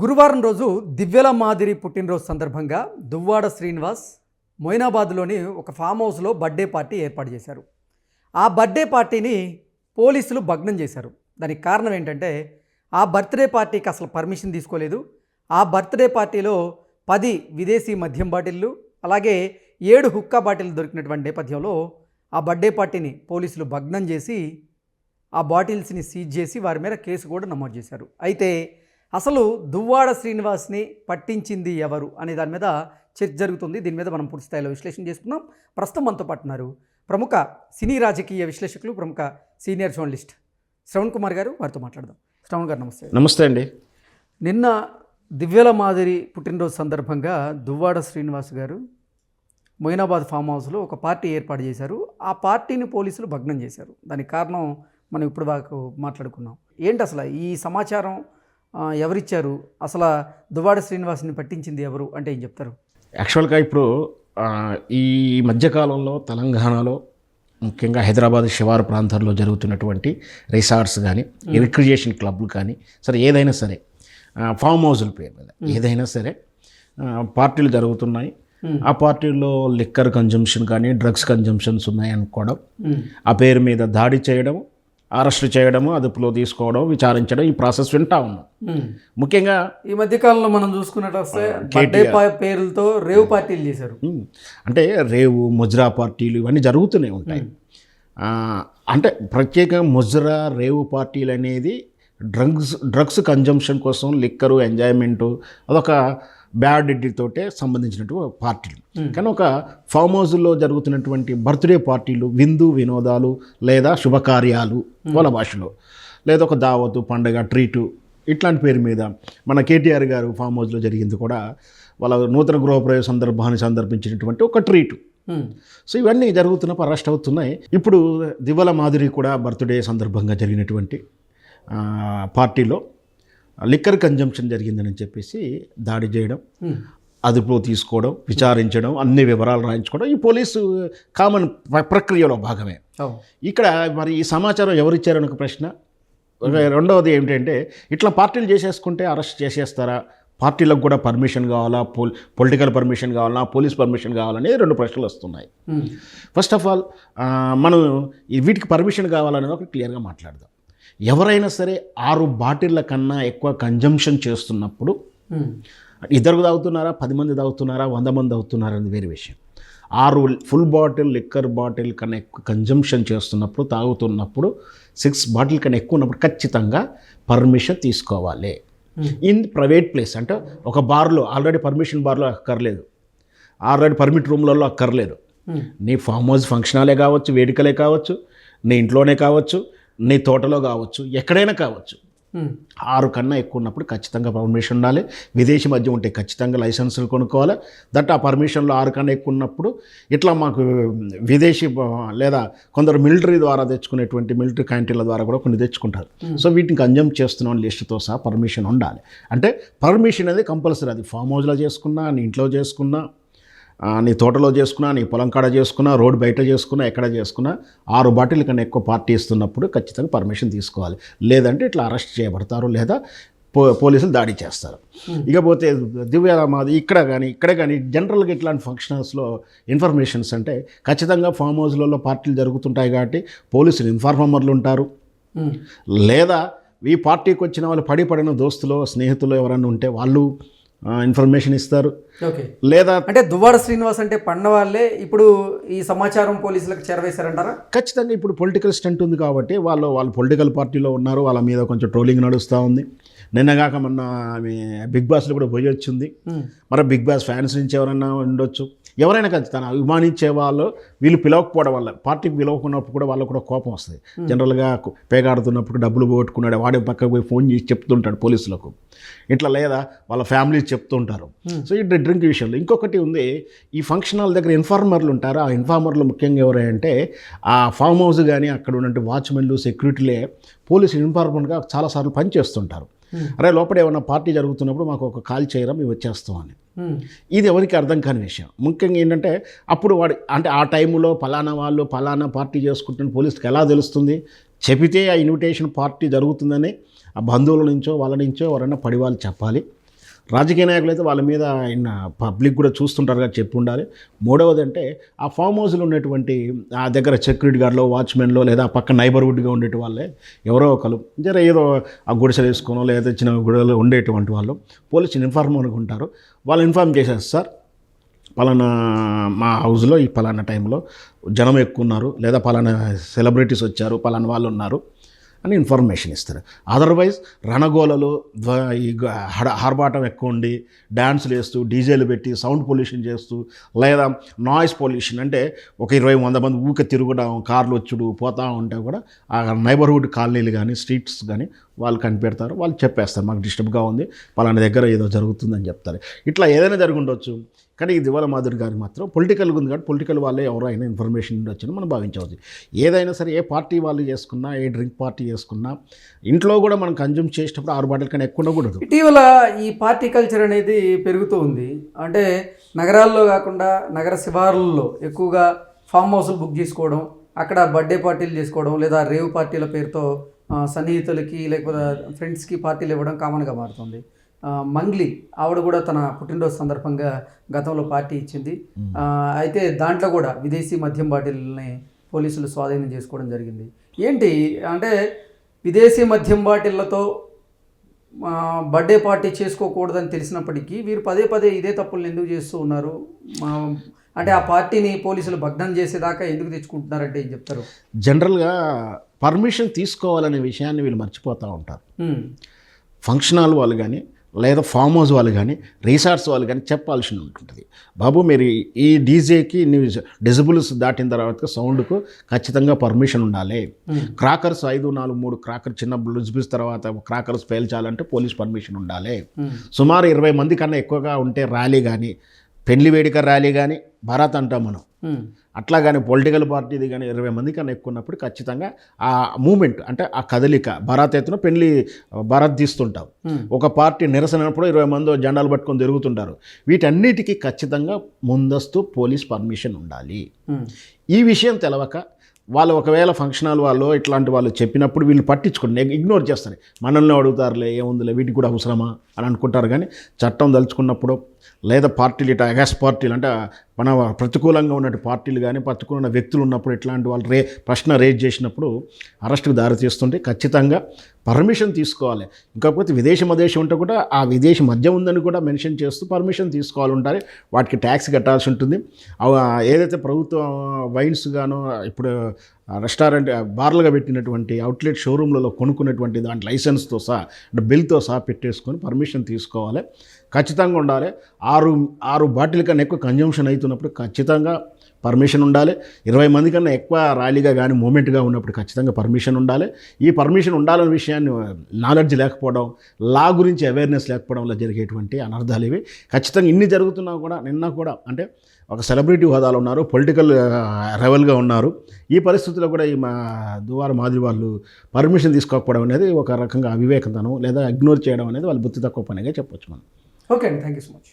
గురువారం రోజు దివ్యల మాదిరి పుట్టినరోజు సందర్భంగా దువ్వాడ శ్రీనివాస్ మొయినాబాద్లోని ఒక ఫామ్ హౌస్లో బర్త్డే పార్టీ ఏర్పాటు చేశారు. ఆ బర్త్డే పార్టీని పోలీసులు భగ్నం చేశారు. దానికి కారణం ఏంటంటే ఆ బర్త్డే పార్టీకి అసలు పర్మిషన్ తీసుకోలేదు. ఆ బర్త్డే పార్టీలో పది విదేశీ మద్యం బాటిళ్ళు అలాగే ఏడు హుక్కా బాటిల్ దొరికినటువంటి నేపథ్యంలో ఆ బర్త్డే పార్టీని పోలీసులు భగ్నం చేసి ఆ బాటిల్స్ని సీజ్ చేసి వారి మీద కేసు కూడా నమోదు చేశారు. అయితే అసలు దువ్వాడ శ్రీనివాస్ని పట్టించింది ఎవరు అనే దాని మీద చర్చ జరుగుతుంది. దీని మీద మనం పూర్తి స్థాయిలో విశ్లేషణ చేసుకుందాం. ప్రస్తుతం మనతో పాటు ఉన్నారు ప్రముఖ సినీ రాజకీయ విశ్లేషకులు ప్రముఖ సీనియర్ జర్నలిస్ట్ శ్రవణ్ కుమార్ గారు. వారితో మాట్లాడదాం. శ్రవణ్ గారు నమస్తే. నమస్తే అండి. నిన్న దివ్యల మాదిరి పుట్టినరోజు సందర్భంగా దువ్వాడ శ్రీనివాస్ గారు మొయినాబాద్ ఫామ్ హౌస్లో ఒక పార్టీ ఏర్పాటు చేశారు. ఆ పార్టీని పోలీసులు భగ్నం చేశారు. దానికి కారణం మనం ఇప్పుడు దాకా మాట్లాడుకున్నాం. ఏంటి అసలు ఈ సమాచారం? ఎవరిచ్చారు? అసలు దువ్వాడ శ్రీనివాస్ని పట్టించింది ఎవరు అంటే ఏం చెప్తారు? యాక్చువల్గా ఇప్పుడు ఈ మధ్యకాలంలో తెలంగాణలో ముఖ్యంగా హైదరాబాద్ శివారు ప్రాంతాల్లో జరుగుతున్నటువంటి రిసార్ట్స్ కానీ రిక్రియేషన్ క్లబ్లు కానీ సరే ఏదైనా సరే ఫామ్ హౌజుల పేరు మీద ఏదైనా సరే పార్టీలు జరుగుతున్నాయి. ఆ పార్టీల్లో లిక్కర్ కన్జంప్షన్ కానీ డ్రగ్స్ కన్జంప్షన్స్ ఉన్నాయి అనుకోవడం ఆ పేరు మీద దాడి చేయడం అరెస్ట్ చేయడము అదుపులో తీసుకోవడం విచారించడం ఈ ప్రాసెస్ వింటా ఉన్నాం. ముఖ్యంగా ఈ మధ్య కాలంలో మనం చూసుకున్నట్టు పేర్లతో రేవ్ పార్టీలు చేశారు. అంటే రేవు ముజ్రా పార్టీలు ఇవన్నీ జరుగుతూనే ఉంటాయి. అంటే ప్రత్యేకంగా ముజ్రా రేవు పార్టీలు అనేది డ్రగ్స్ డ్రగ్స్ కన్జంప్షన్ కోసం లిక్కరు ఎంజాయ్మెంటు అదొక బ్యాడ్ తోటే సంబంధించినటువంటి పార్టీలు. కానీ ఒక ఫామ్ హౌస్లో జరుగుతున్నటువంటి బర్త్డే పార్టీలు విందు వినోదాలు లేదా శుభకార్యాలు వాళ్ళ భాషలో. లేదా ఒక దావతు పండగ ట్రీటు ఇట్లాంటి పేరు మీద మన కేటీఆర్ గారు ఫామ్ హౌస్లో జరిగింది కూడా వాళ్ళ నూతన గృహప్రవేశ సందర్భాన్ని సందర్భించినటువంటి ఒక ట్రీటు. ఉమ్. సో ఇవన్నీ జరుగుతున్నప్పుడు అరెస్ట్ అవుతున్నాయి. ఇప్పుడు దివ్వల మాధురి కూడా బర్త్డే సందర్భంగా జరిగినటువంటి పార్టీలో లిక్కర్ కన్జంప్షన్ జరిగిందని చెప్పేసి దాడి చేయడం. అదుపులో తీసుకోవడం విచారించడం అన్ని వివరాలు రాయించుకోవడం ఈ పోలీసు కామన్ ప్ర- ప్రక్రియలో భాగమే. ఇక్కడ మరి ఈ సమాచారం ఎవరిచ్చారని ఒక ప్రశ్న. రెండవది ఏమిటంటే ఇట్లా పార్టీలు చేసేసుకుంటే అరెస్ట్ చేసేస్తారా? పార్టీలకు కూడా పర్మిషన్ కావాలా? పోల్ పొలిటికల్ పర్మిషన్ కావాలా? పోలీస్ పర్మిషన్ కావాలని రెండు ప్రశ్నలు వస్తున్నాయి. ఫస్ట్ ఆఫ్ ఆల్ మనం వీటికి పర్మిషన్ కావాలనేది ఒకటి క్లియర్గా మాట్లాడదాం. ఎవరైనా సరే ఆరు బాటిళ్ళ కన్నా ఎక్కువ కన్జంప్షన్ చేస్తున్నప్పుడు ఉమ్. ఇద్దరు తాగుతున్నారా? పది మంది తాగుతున్నారా? వంద మంది తాగుతున్నారా? అనేది వేరే విషయం. ఆరు ఫుల్ బాటిల్ లిక్కర్ బాటిల్ కన్నా ఎక్కువ కన్జంప్షన్ చేస్తున్నప్పుడు తాగుతున్నప్పుడు సిక్స్ బాటిల్ కన్నా ఎక్కువ ఉన్నప్పుడు ఖచ్చితంగా పర్మిషన్ తీసుకోవాలి. ఇన్ ప్రైవేట్ ప్లేస్ అంటే ఒక బార్లో ఆల్రెడీ పర్మిషన్ బార్లో అక్కర్లేదు. ఆల్రెడీ పర్మిట్ రూమ్లలో అక్కర్లేదు. ఉమ్. నీ ఫామ్ హౌస్ ఫంక్షన్ హాలే కావచ్చు వేడుకలే కావచ్చు నీ ఇంట్లోనే కావచ్చు నీ తోటలో కావచ్చు ఎక్కడైనా కావచ్చు. ఆరు కన్నా ఎక్కువ ఉన్నప్పుడు ఖచ్చితంగా పర్మిషన్ ఉండాలి. విదేశీ మద్యం ఉంటే ఖచ్చితంగా లైసెన్సులు కొనుక్కోవాలి. దట్ ఆ పర్మిషన్లో ఆరు కన్నా ఎక్కువ ఉన్నప్పుడు ఇట్లా మాకు విదేశీ లేదా కొందరు మిలిటరీ ద్వారా తెచ్చుకునేటువంటి మిలిటరీ క్యాంటీన్ల ద్వారా కూడా కొన్ని తెచ్చుకుంటారు. సో వీటిని కన్జంప్ చేస్తున్నాం లిస్టుతో సహా పర్మిషన్ ఉండాలి. అంటే పర్మిషన్ అనేది కంపల్సరీ. అది ఫామ్ హౌస్లో చేసుకున్నా నీ ఇంట్లో చేసుకున్నా నీ తోటలో చేసుకున్నా నీ పొలం కాడ చేసుకున్నా రోడ్ బయట చేసుకున్నా ఎక్కడ చేసుకున్నా ఆరు బాటిల్ కన్నా ఎక్కువ పార్టీ ఇస్తున్నప్పుడు ఖచ్చితంగా పర్మిషన్ తీసుకోవాలి. లేదంటే ఇట్లా అరెస్ట్ చేయబడతారు లేదా పో పోలీసులు దాడి చేస్తారు. ఇకపోతే దివ్య మాది ఇక్కడ కానీ ఇక్కడ కానీ జనరల్గా ఇట్లాంటి ఫంక్షనల్స్లో ఇన్ఫర్మేషన్స్ అంటే ఖచ్చితంగా ఫామ్ హౌస్లలో పార్టీలు జరుగుతుంటాయి కాబట్టి పోలీసులు ఇన్ఫార్మర్లు ఉంటారు. ఉమ్. లేదా ఈ పార్టీకి వచ్చిన వాళ్ళు పడి పడిన దోస్తులు స్నేహితులు ఎవరైనా ఉంటే వాళ్ళు ఇన్ఫర్మేషన్ ఇస్తారు. ఓకే. లేదా అంటే దువ్వాడ శ్రీనివాస్ అంటే పన్న వాళ్ళే ఇప్పుడు ఈ సమాచారం పోలీసులకు చేరవేశారంటారా? ఖచ్చితంగా ఇప్పుడు పొలిటికల్ స్టంట్ ఉంది కాబట్టి వాళ్ళు వాళ్ళు పొలిటికల్ పార్టీలో ఉన్నారు వాళ్ళ మీద కొంచెం ట్రోలింగ్ నడుస్తూ ఉంది. నిన్నగాక మొన్న ఆమె బిగ్ బాస్లో కూడా పోయి వచ్చింది. మరి బిగ్ బాస్ ఫ్యాన్స్ నుంచి ఎవరైనా ఉండొచ్చు? ఎవరైనా ఖచ్చితంగా అభిమానించే వాళ్ళు వీళ్ళు పిలవకపోవడం వల్ల పార్టీకి పిలవకున్నప్పుడు కూడా వాళ్ళకు కూడా కోపం వస్తుంది. జనరల్గా పేకాడుతున్నప్పుడు డబ్బులు పోగొట్టుకున్నాడు వాడే పక్కకు పోయి ఫోన్ చేసి చెప్తుంటాడు పోలీసులకు. ఇట్లా లేదా వాళ్ళ ఫ్యామిలీ చెప్తుంటారు. సో ఈ డ్రింక్ విషయంలో ఇంకొకటి ఉంది ఈ ఫంక్షన్ హాల్ దగ్గర ఇన్ఫార్మర్లు ఉంటారు? ఆ ఇన్ఫార్మర్లు ముఖ్యంగా ఎవరంటే ఆ ఫామ్ హౌస్ కానీ అక్కడ ఉన్నటువంటి వాచ్మెన్లు సెక్యూరిటీలే పోలీసు ఇన్ఫార్మర్గా చాలాసార్లు పనిచేస్తుంటారు. అరే లోపల ఏమైనా పార్టీ జరుగుతున్నప్పుడు మాకు ఒక కాల్ చేయరా మేము వచ్చేస్తాం అని. ఇది ఎవరికి అర్థం కాని విషయం. ముఖ్యంగా ఏంటంటే అప్పుడు వాడు అంటే ఆ టైంలో ఫలానా వాళ్ళు ఫలానా పార్టీ చేసుకుంటున్న పోలీసుకి ఎలా తెలుస్తుంది? చెబితే ఆ ఇన్విటేషన్ పార్టీ జరుగుతుందని ఆ బంధువుల నుంచో వాళ్ళ నుంచో ఎవరైనా పడి వాళ్ళు చెప్పాలి. రాజకీయ నాయకులు అయితే వాళ్ళ మీద ఆయన పబ్లిక్ కూడా చూస్తుంటారు కదా చెప్పి ఉండాలి మూడవది అంటే ఆ ఫామ్ హౌస్లో ఉన్నటువంటి ఆ దగ్గర సెక్యూరిటీ గార్డ్లో వాచ్మెన్లో లేదా ఆ పక్క నైబర్హుడ్గా ఉండేటి వాళ్ళే ఎవరో ఒకరు. జర ఏదో ఆ గుడిసెలు వేసుకోనో లేదా చిన్న గుడిలో ఉండేటువంటి వాళ్ళు పోలీసులు ఇన్ఫార్మ్ అనుకుంటారు వాళ్ళు ఇన్ఫార్మ్ చేశారు సార్ పలానా మా హౌస్లో ఈ పలానా టైంలో జనం ఎక్కువ ఉన్నారు లేదా పలానా సెలబ్రిటీస్ వచ్చారు పలానా వాళ్ళు ఉన్నారు. అని ఇన్ఫర్మేషన్ ఇస్తారు. అదర్వైజ్ రణగోలలు ఈ హడ ఎక్కువ ఉండి డ్యాన్సులు వేస్తూ డీజేలు పెట్టి సౌండ్ పొల్యూషన్ చేస్తూ లేదా నాయిస్ పొల్యూషన్ అంటే ఒక ఇరవై వంద మంది ఊక తిరగడం కార్లు వచ్చుడు పోతూ ఉంటే కూడా ఆ నైబర్హుడ్ కాలనీలు కానీ స్ట్రీట్స్ కానీ వాళ్ళు కనిపెడతారు వాళ్ళు చెప్పేస్తారు మాకు డిస్టర్బ్గా ఉంది పలానా దగ్గర ఏదో జరుగుతుందని చెప్తారు. ఇట్లా ఏదైనా జరిగి ఉండొచ్చు కానీ ఈ దివాల మాధురి గారు మాత్రం పొలిటికల్ ఉంది కాబట్టి పొలిటికల్ వాళ్ళే ఎవరైనా ఇన్ఫర్మేషన్ ఉండొచ్చని మనం భావించవచ్చు. ఏదైనా సరే ఏ పార్టీ వాళ్ళు చేసుకున్నా ఏ డ్రింక్ పార్టీ చేసుకున్నా ఇంట్లో కూడా మనం కన్జ్యూమ్ చేసేటప్పుడు ఆరు బాటిల్ కన్నా ఎక్కువ ఉండకూడదు. ఇటీవల ఈ పార్టీ కల్చర్ అనేది పెరుగుతూ ఉంది. అంటే నగరాల్లో కాకుండా నగర శివారులలో ఎక్కువగా ఫామ్ హౌస్లు బుక్ చేసుకోవడం అక్కడ బర్త్డే పార్టీలు చేసుకోవడం లేదా రేవ్ పార్టీల పేరుతో సన్నిహితులకి లేకపోతే ఫ్రెండ్స్కి పార్టీలు ఇవ్వడం కామన్గా మారుతుంది. మంగ్లీ ఆవిడ కూడా తన పుట్టినరోజు సందర్భంగా గతంలో పార్టీ ఇచ్చింది. అయితే దాంట్లో కూడా విదేశీ మద్యం బాటిల్ని పోలీసులు స్వాధీనం చేసుకోవడం జరిగింది. ఏంటి అంటే విదేశీ మద్యం బాటిళ్ళతో బర్త్డే పార్టీ చేసుకోకూడదని తెలిసినప్పటికీ వీరు పదే పదే ఇదే తప్పులను ఎందుకు చేస్తూ ఉన్నారు? అంటే ఆ పార్టీని పోలీసులు భగ్నం చేసేదాకా ఎందుకు తెచ్చుకుంటున్నారంటే ఏం చెప్తారు? జనరల్గా పర్మిషన్ తీసుకోవాలనే విషయాన్ని వీళ్ళు మర్చిపోతూ ఉంటారు. ఫంక్షన్ హాల్ వాళ్ళు కానీ లేదా ఫామ్ హౌస్ వాళ్ళు కానీ రిసార్ట్స్ వాళ్ళు కానీ చెప్పాల్సి ఉంటుంది బాబు మీరు ఈ డీజేకి ఇన్ని డెసిబుల్స్ దాటిన తర్వాత సౌండ్కు ఖచ్చితంగా పర్మిషన్ ఉండాలి. క్రాకర్స్ ఐదు నాలుగు మూడు క్రాకర్ చిన్న బ్లూజ్బిస్ తర్వాత క్రాకర్స్ పేల్చాలంటే పోలీస్ పర్మిషన్ ఉండాలి. సుమారు ఇరవై మంది కన్నా ఎక్కువగా ఉంటే ర్యాలీ కానీ పెళ్ళి వేడుక ర్యాలీ కానీ భారత్ అంటాం మనం. అట్లా కానీ పొలిటికల్ పార్టీది కానీ ఇరవై మంది కన్నా ఎక్కువ ఉన్నప్పుడు ఖచ్చితంగా ఆ మూమెంట్ అంటే ఆ కదలిక భారత్ ఎత్తున పెళ్ళి భారత్ తీస్తుంటాం. ఉమ్, ఒక పార్టీ నిరసనప్పుడు ఇరవై మంది జెండాలు పట్టుకొని తిరుగుతుంటారు. వీటన్నిటికీ ఖచ్చితంగా ముందస్తు పోలీస్ పర్మిషన్ ఉండాలి. ఉమ్, ఈ విషయం తెలవక వాళ్ళు ఒకవేళ ఫంక్షన్ హాల్ వాళ్ళు ఇట్లాంటి వాళ్ళు చెప్పినప్పుడు వీళ్ళు పట్టించుకోండి ఇగ్నోర్ చేస్తారు. మనల్ని అడుగుతారులే ఏముందిలే వీటికి కూడా అవసరమా అని అనుకుంటారు కానీ చట్టం దలుచుకున్నప్పుడు లేదా పార్టీలు ఇటు అగాస్ పార్టీలు అంటే మన ప్రతికూలంగా ఉన్నట్టు పార్టీలు కానీ ప్రతికూలమైన వ్యక్తులు ఉన్నప్పుడు ఇట్లాంటి వాళ్ళు రే ప్రశ్న రేజ్ చేసినప్పుడు అరెస్ట్కి దారి తీస్తుంటే ఖచ్చితంగా పర్మిషన్ తీసుకోవాలి. ఇంకాకపోతే విదేశీ మదేశం ఉంటే కూడా ఆ విదేశీ మద్యం ఉందని కూడా మెన్షన్ చేస్తూ పర్మిషన్ తీసుకోవాలి ఉండాలి వాటికి ట్యాక్స్ కట్టాల్సి ఉంటుంది. ఏదైతే ప్రభుత్వం వైన్స్ గాను ఇప్పుడు రెస్టారెంట్ బార్లుగా పెట్టినటువంటి అవుట్లెట్ షోరూమ్లలో కొనుక్కున్నటువంటి దాంట్లో లైసెన్స్తో సహా అంటే బిల్తో సహా పెట్టేసుకొని పర్మిషన్ తీసుకోవాలి. ఖచ్చితంగా ఉండాలి. ఆరు ఆరు బాటిల్ కన్నా ఎక్కువ కన్జంప్షన్ అవుతున్నప్పుడు ఖచ్చితంగా పర్మిషన్ ఉండాలి. ఇరవై మంది కన్నా ఎక్కువ ర్యాలీగా కానీ మూమెంట్గా ఉన్నప్పుడు ఖచ్చితంగా పర్మిషన్ ఉండాలి. ఈ పర్మిషన్ ఉండాలనే విషయాన్ని నాలెడ్జ్ లేకపోవడం లా గురించి అవేర్నెస్ లేకపోవడం వల్ల జరిగేటువంటి అనర్థాలు ఇవి. ఖచ్చితంగా ఇన్ని జరుగుతున్నా కూడా నిన్న కూడా అంటే ఒక సెలబ్రిటీ హోదాలో ఉన్నారు పొలిటికల్ రెవెల్గా ఉన్నారు. ఈ పరిస్థితుల్లో కూడా ఈ మా దువార మాదిరి వాళ్ళు పర్మిషన్ తీసుకోకపోవడం అనేది ఒక రకంగా అవివేకతను లేదా ఇగ్నోర్ చేయడం అనేది వాళ్ళు బుద్ధి తక్కువ పనిగా చెప్పొచ్చు మనం. ఓకే అండి. Thank you so much.